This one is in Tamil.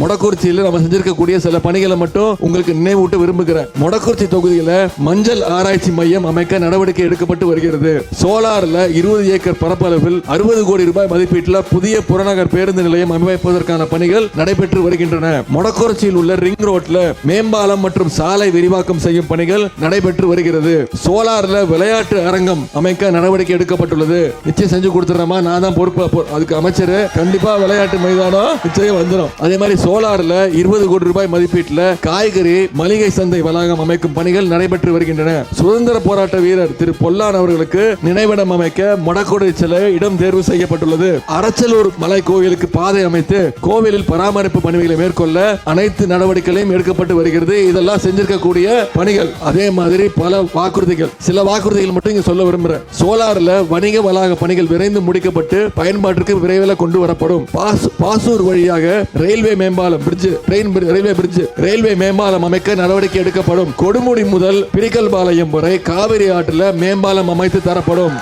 மொடக்குறிச்சியில் நம்ம செஞ்சிருக்கக்கூடிய சில பணிகளை மட்டும் உங்களுக்கு நினைவூட்ட விரும்புகிறேன். மொடக்குறிச்சி தொகுதியில மஞ்சள் ஆராய்ச்சி மையம் அமைக்க நடவடிக்கை எடுக்கப்பட்டு வருகிறது. சோலார்ல இருபது ஏக்கர் பரப்பளவில் அறுபது கோடி ரூபாய் மதிப்பீட்டில் புதிய புறநகர் பேருந்து நிலையம் அமைப்பதற்கான பணிகள் நடைபெற்று வருகின்றன. மொடக்குறிச்சியில் உள்ள ரிங் ரோட்ல மேம்பாலம் மற்றும் சாலை விரிவாக்கம் செய்யும் பணிகள் நடைபெற்று வருகிறது. சோலார்ல விளையாட்டு அரங்கம் அமைக்க நடவடிக்கை எடுக்கப்பட்டுள்ளது. நிச்சயம் செஞ்சு கொடுத்துறமா நான் தான் பொறுப்பு. அதுக்கு அமைச்சர் கண்டிப்பா விளையாட்டு மைதானம் நிச்சயம் வந்துடும் அதே மாதிரி சோலார்ல இருபது கோடி ரூபாய் மதிப்பீட்டில் காய்கறி மளிகை சந்தை வளாகம் அமைக்கும் பணிகள் நடைபெற்று வருகின்றன. சுதந்திர போராட்ட வீரர் திரு பொல்லான் அவர்களுக்கு நினைவிடம் அமைக்க மொடக்குடி சிலை இடம் தேர்வு செய்யப்பட்டுள்ளது. அரச்சலூர் மலை கோவிலுக்கு பாதை அமைத்து கோவிலில் பராமரிப்பு பணிகளை மேற்கொள்ள அனைத்து நடவடிக்கைகளையும் எடுக்கப்பட்டு வருகிறது. இதெல்லாம் செஞ்சிருக்கக்கூடிய பணிகள். அதே மாதிரி பல வாக்குறுதிகள். சில வாக்குறுதிகள் மட்டும் இங்க சொல்ல விரும்புறேன். சோலார்ல வணிக வளாக பணிகள் விரைந்து முடிக்கப்பட்டு பயன்பாட்டிற்கு விரைவில் கொண்டு வரப்படும். பாசூர் வழியாக ரயில்வே மேம்பாலம் bridge train railway bridge railway மேம்பாலம் அமைக்க நடவடிக்கை எடுக்கப்படும். கொடுமுடி முதல் பிரிக்கல்பாளையம் வரை காவிரி ஆற்றில் மேம்பாலம் அமைத்து தரப்படும்.